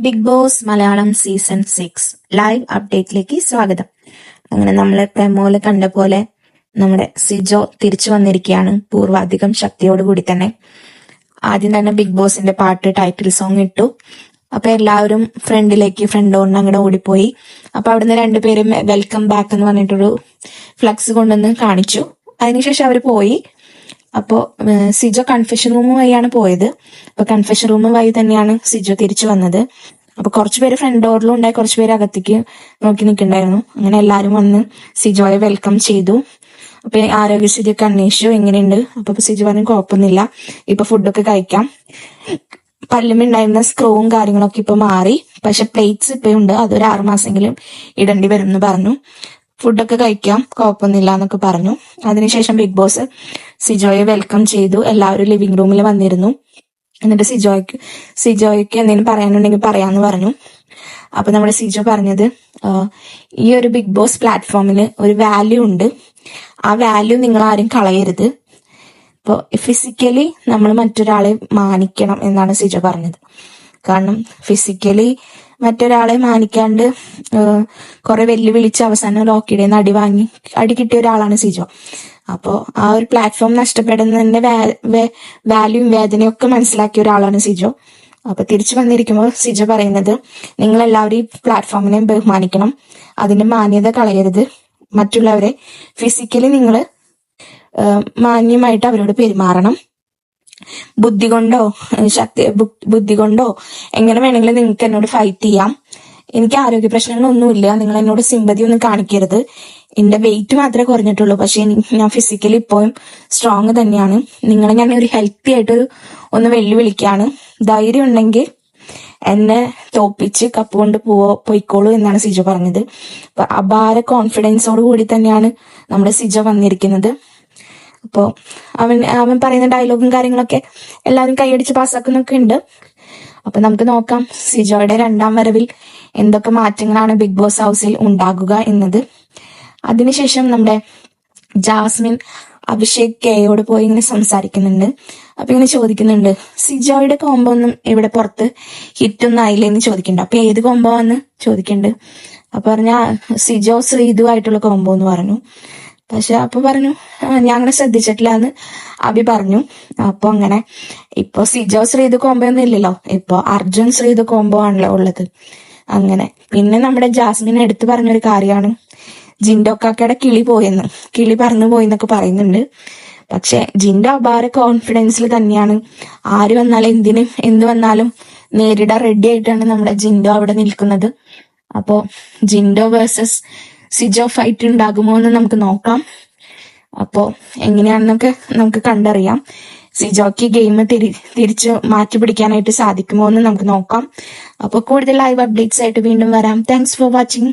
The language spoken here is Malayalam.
Bigg Boss Malayalam season six live അപ്ഡേറ്റിലേക്ക് സ്വാഗതം. അങ്ങനെ നമ്മളെ പ്രമോൽ കണ്ട പോലെ നമ്മുടെ സിജോ തിരിച്ചു വന്നിരിക്കുകയാണ്. പൂർവാധികം ശക്തിയോടുകൂടി തന്നെ. ആദ്യം തന്നെ ബിഗ് ബോസിന്റെ പാട്ട് ടൈറ്റിൽ സോങ് ഇട്ടു. അപ്പൊ എല്ലാവരും ഫ്രണ്ടിലേക്ക് ഫ്രണ്ട് കൊണ്ട് അങ്ങോട്ട് ഓടിപ്പോയി. അപ്പൊ അവിടുന്ന് രണ്ടുപേരും വെൽക്കം ബാക്ക് എന്ന് പറഞ്ഞിട്ടൊരു ഫ്ലക്സ് കൊണ്ടുവന്ന് കാണിച്ചു. അതിനുശേഷം അവർ പോയി. അപ്പോ സിജോ കൺഫെഷൻ റൂം വഴിയാണ് പോയത്. അപ്പൊ കൺഫെഷൻ റൂം വഴി തന്നെയാണ് സിജോ തിരിച്ചു വന്നത്. അപ്പൊ കുറച്ചുപേര് ഫ്രണ്ട് ഡോറിലും ഉണ്ടായി കുറച്ചുപേര് അകത്തേക്ക് നോക്കി നിൽക്കണ്ടായിരുന്നു അങ്ങനെ എല്ലാരും വന്ന് സിജോയെ വെൽക്കം ചെയ്തു. അപ്പൊ ആരോഗ്യസ്ഥിതിയൊക്കെ അന്വേഷിച്ചു എങ്ങനെയുണ്ട്? അപ്പൊ സിജോ പറഞ്ഞു കുഴപ്പമൊന്നുമില്ല. ഇപ്പൊ ഫുഡൊക്കെ കഴിക്കാം. പല്ലുമുണ്ടായിരുന്ന സ്ക്രൂവും കാര്യങ്ങളൊക്കെ ഇപ്പൊ മാറി. പക്ഷെ പ്ലേറ്റ്സ് ഇപ്പൊ ഉണ്ട് അതൊരു ആറുമാസെങ്കിലും ഇടേണ്ടി വരും എന്ന് പറഞ്ഞു. ഫുഡൊക്കെ കഴിക്കാം കുഴപ്പമൊന്നുമില്ല എന്നൊക്കെ പറഞ്ഞു. അതിനുശേഷം ബിഗ് ബോസ് സിജോയെ വെൽക്കം ചെയ്തു. എല്ലാവരും ലിവിംഗ് റൂമിൽ വന്നിരുന്നു. എന്നിട്ട് സിജോയ്ക്ക് സിജോയ്ക്ക് എന്തെങ്കിലും പറയാനുണ്ടെങ്കിൽ പറയാന്ന് പറഞ്ഞു. അപ്പൊ നമ്മുടെ സിജോ പറഞ്ഞത് ഈ ഒരു ബിഗ് ബോസ് പ്ലാറ്റ്ഫോമിൽ ഒരു വാല്യൂ ഉണ്ട്. ആ വാല്യൂ നിങ്ങൾ ആരും കളയരുത്. ഇപ്പോൾ ഫിസിക്കലി നമ്മൾ മറ്റൊരാളെ മാനിക്കണം എന്നാണ് സിജോ പറഞ്ഞത്. കാരണം ഫിസിക്കലി മറ്റൊരാളെ മാനിക്കാണ്ട് കുറെ വെല്ലുവിളിച്ച് അവസാനം ലോക്കിയുടെ അടി വാങ്ങി അടി കിട്ടിയ ഒരാളാണ് സിജോ. അപ്പോൾ ആ ഒരു പ്ലാറ്റ്ഫോം നഷ്ടപ്പെടുന്നതിന്റെ വാല്യൂ വേദനയും ഒക്കെ മനസ്സിലാക്കിയ ഒരാളാണ് സിജോ. അപ്പൊ തിരിച്ചു വന്നിരിക്കുമ്പോൾ സിജ പറയുന്നത് നിങ്ങൾ എല്ലാവരും ഈ പ്ലാറ്റ്ഫോമിനെ ബഹുമാനിക്കണം. അതിന്റെ മാന്യത കളയരുത്. മറ്റുള്ളവരെ ഫിസിക്കലി നിങ്ങൾ മാന്യമായിട്ട് അവരോട് പെരുമാറണം. ബുദ്ധി കൊണ്ടോ ശക്തി ബുദ്ധി കൊണ്ടോ എങ്ങനെ വേണമെങ്കിലും നിങ്ങൾക്ക് എന്നോട് ഫൈറ്റ് ചെയ്യാം. എനിക്ക് ആരോഗ്യ പ്രശ്നങ്ങളൊന്നുമില്ല. നിങ്ങൾ എന്നോട് സിമ്പതി ഒന്നും കാണിക്കരുത്. എന്റെ വെയിറ്റ് മാത്രമേ കുറഞ്ഞിട്ടുള്ളൂ. പക്ഷെ ഞാൻ ഫിസിക്കലി ഇപ്പോഴും സ്ട്രോങ് തന്നെയാണ്. നിങ്ങളെ ഞാൻ ഒരു ഹെൽത്തി ആയിട്ട് ഒന്ന് വെല്ലുവിളിക്കാണ് ധൈര്യം ഉണ്ടെങ്കിൽ എന്നെ തോപ്പിച്ച് കപ്പ് കൊണ്ട് പോവോ പൊയ്ക്കോളൂ എന്നാണ് സിജു പറഞ്ഞത്. അപാര കോൺഫിഡൻസോട് കൂടി തന്നെയാണ് നമ്മുടെ സിജ വന്നിരിക്കുന്നത്. അപ്പോ അവൻ അവൻ പറയുന്ന ഡയലോഗും കാര്യങ്ങളൊക്കെ എല്ലാവരും കൈയടിച്ച് പാസ്സാക്കുന്നൊക്കെ ഉണ്ട്. അപ്പൊ നമുക്ക് നോക്കാം സിജോയുടെ രണ്ടാം വരവിൽ എന്തൊക്കെ മാറ്റങ്ങളാണ് ബിഗ് ബോസ് ഹൗസിൽ ഉണ്ടാകുക എന്നത്. അതിനുശേഷം നമ്മുടെ ജാസ്മിൻ അഭിഷേക് കെയോട് പോയി ഇങ്ങനെ സംസാരിക്കുന്നുണ്ട്. അപ്പൊ ഇങ്ങനെ ചോദിക്കുന്നുണ്ട് സിജോയുടെ കോംബോ ഒന്നും ഇവിടെ പുറത്ത്? ഹിറ്റൊന്നും ആയില്ലേ എന്ന് ചോദിക്കുന്നുണ്ട്. അപ്പൊ ഏത് കോംബോ ആണെന്ന് ചോദിക്കുന്നുണ്ട്. അപ്പൊ പറഞ്ഞ സിജോ ശ്രീതു ആയിട്ടുള്ള കോംബോ എന്ന് പറഞ്ഞു. പക്ഷെ അപ്പൊ പറഞ്ഞു ഞങ്ങളെ ശ്രദ്ധിച്ചിട്ടില്ല എന്ന് അഭി പറഞ്ഞു. അപ്പൊ അങ്ങനെ ഇപ്പൊ സിജോ ശ്രീത് കോംബോ ഒന്നും ഇല്ലല്ലോ. ഇപ്പൊ അർജുൻ ശ്രീത് കോംബോ ആണല്ലോ ഉള്ളത്. അങ്ങനെ പിന്നെ നമ്മുടെ ജാസ്മിൻ എടുത്തു പറഞ്ഞൊരു കാര്യമാണ്. ജിൻഡോ കാക്കയുടെ കിളി പോയെന്ന്. കിളി പറഞ്ഞു പോയി എന്നൊക്കെ പറയുന്നുണ്ട്. പക്ഷെ ജിൻഡോ അപാര കോൺഫിഡൻസിൽ തന്നെയാണ്. ആര് വന്നാലും എന്തിനും എന്ത് വന്നാലും നേരിടാൻ റെഡി ആയിട്ടാണ് നമ്മുടെ ജിൻഡോ അവിടെ നിൽക്കുന്നത്. അപ്പോ ജിൻഡോ വേഴ്സസ് സിജോ ഫൈറ്റ് ഉണ്ടാകുമോ എന്ന് നമുക്ക് നോക്കാം. അപ്പോ എങ്ങനെയാണെന്നൊക്കെ നമുക്ക് കണ്ടറിയാം. സിജോക്ക് ഗെയിം തിരി തിരിച്ച് മാറ്റി പിടിക്കാനായിട്ട് സാധിക്കുമോ എന്ന് നമുക്ക് നോക്കാം. അപ്പോൾ കൂടുതൽ ലൈവ് അപ്ഡേറ്റ്സ് ആയിട്ട് വീണ്ടും വരാം. Thanks for watching